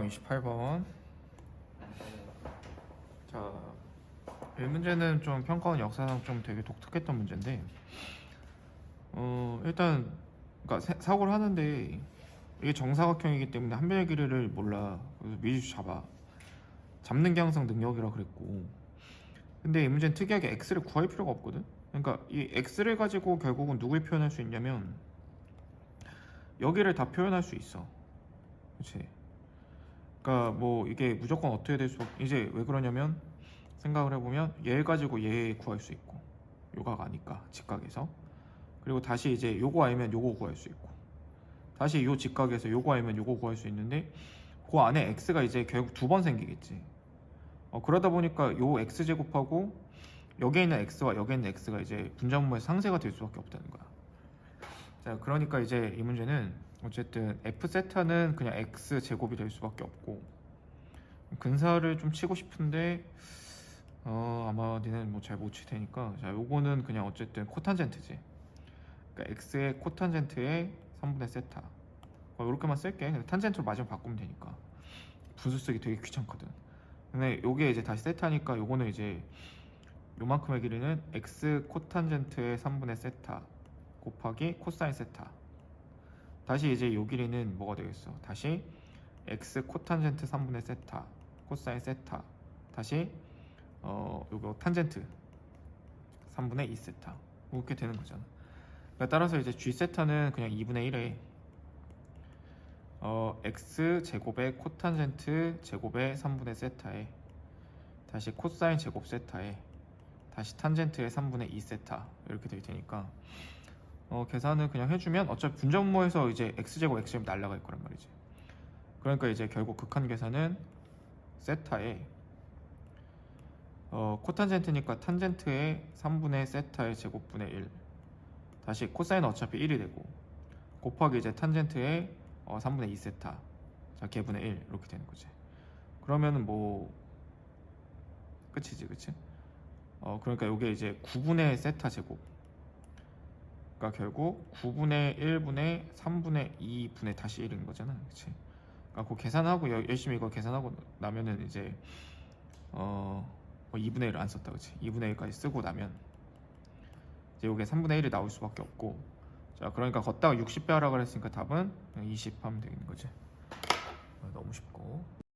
28번. 자, 이 문제는 좀 평가원 역사상 좀 되게 독특했던 문제인데 어, 일단 그러니까 세- 사고를 하는데 이게 정사각형이기 때문에 한 변의 길이를 몰라. 그래서 미주 잡아. 잡는 게 항상 능력이라 그랬고. 근데 이 문제는 특이하게 x를 구할 필요가 없거든? 그러니까 이 x를 가지고 결국은 누굴 표현할 수 있냐면 여기를 다 표현할 수 있어. 그렇지 그러니까 뭐 이게 무조건 어떻게 될 수 이제 왜 그러냐면 생각을 해보면 얘 가지고 얘 구할 수 있고 요가가 아니까 직각에서. 그리고 다시 이제 요거 알면 요거 구할 수 있고. 다시 요 직각에서 요거 알면 요거 구할 수 있는데 그 안에 x가 이제 결국 두 번 생기겠지. 어, 그러다 보니까 요 x 제곱하고 여기에 있는 x와 여기에 있는 x가 이제 분자분모의 상세가 될 수밖에 없다는 거야. 자 그러니까 이제 이 문제는 어쨌든 f 세타는 그냥 x 제곱이 될 수밖에 없고 근사를 좀 치고 싶은데 어 아마 니는 뭐 잘 못 칠 테니까 자 요거는 그냥 어쨌든 코탄젠트지. 그러니까 x의 코탄젠트의 3분의 세타. 어, 이렇게만 쓸게. 근데 탄젠트로 마지막 바꾸면 되니까. 분수 쓰기 되게 귀찮거든. 근데 요게 이제 다시 세타니까 요거는 이제 요만큼의 길이는 x 코탄젠트의 3분의 세타 곱하기 코사인 세타 다시 이제 요 길이는 뭐가 되겠어? 다시 x 코탄젠트 3분의 세타 코사인 세타 다시 어 요거 탄젠트 3분의 2 세타. 이렇게 되는 거잖아. 그러니까 따라서 이제 g 세타는 그냥 2분의 1에 어 x 제곱의 코탄젠트 제곱의 3분의 세타에 다시 코사인 제곱 세타에 다시 탄젠트의 3분의 2 세타. 이렇게 될 테니까 어, 계산을 그냥 해주면 어차피 분자분모에서 이제 x제곱 x제곱 날라갈 거란 말이지. 그러니까 이제 결국 극한 계산은 세타에 어, 코탄젠트니까 탄젠트의 3분의 세타의 제곱분의 1 다시 코사인은 어차피 1이 되고 곱하기 이제 탄젠트의 어, 3분의 2 세타. 자 개분의 1 이렇게 되는 거지. 그러면은 뭐 끝이지 그치? 어 그러니까 이게 이제 9분의 세타 제곱 그러니까 결국 9분의 1분의 3분의 2분의 다시 1인 거잖아. 그치? 그러니까 그 계산하고 여- 열심히 이거 계산하고 나면은 이제 어 뭐 2분의 1을 안 썼다. 그치? 2분의 1까지 쓰고 나면. 이제 이게 3분의 1이 나올 수밖에 없고. 자 그러니까 걷다가 60배 하라 그랬으니까 답은 20 하면 되는 거지. 어, 너무 쉽고